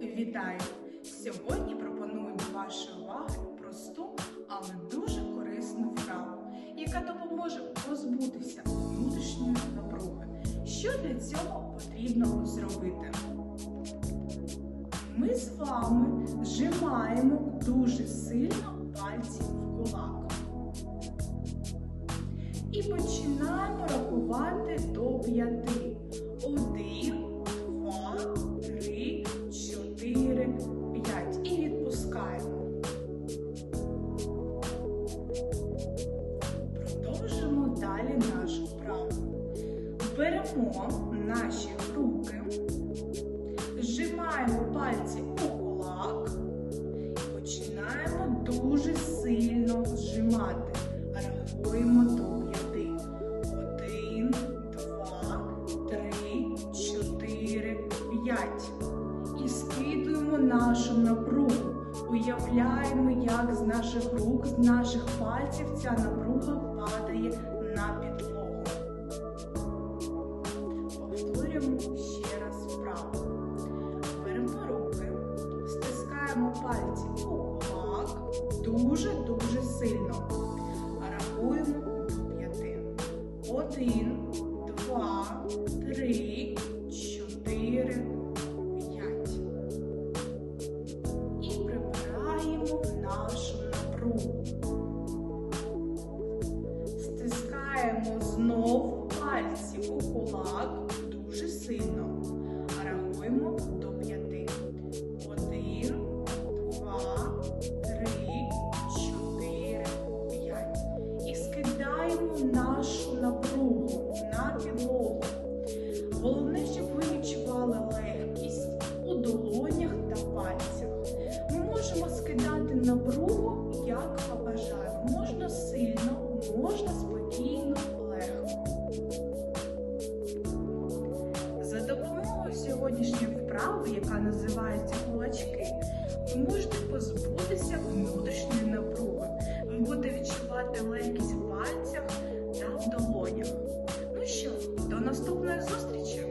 Вітаю! Сьогодні пропоную до вашої уваги просту, але дуже корисну вправу, яка допоможе позбутися внутрішньої напруги. Що для цього потрібно зробити? Ми з вами зжимаємо дуже сильно пальці в кулак. І починаємо далі нашу вправу. Беремо наші руки, зжимаємо пальці у кулак і починаємо дуже сильно зжимати. Рахуємо до п'яти. Один, два, три, чотири, п'ять. І скидуємо нашу напругу. Уявляємо, як з наших рук, з наших пальців ця напруга падає на підлогу. Повторюємо ще раз вправо. Беремо руки, стискаємо пальці у кулак дуже-дуже сильно. Рахуємо до п'яти. Один, два, три, Знов пальці у кулак дуже сильно. Рахуємо до п'яти. Один, два, три, чотири, п'ять. І скидаємо нашу напругу на підлогу. Головне, щоб ви відчували легкість у долонях та пальцях. Ми можемо скидати напругу, як бажаємо. Можна сильно, можна спокійно, сьогоднішньої вправи, яка називається кулачки, ви можете позбутися внутрішньої напруги. Ви будете відчувати легкість в пальцях та в долонях. Ну що, до наступної зустрічі!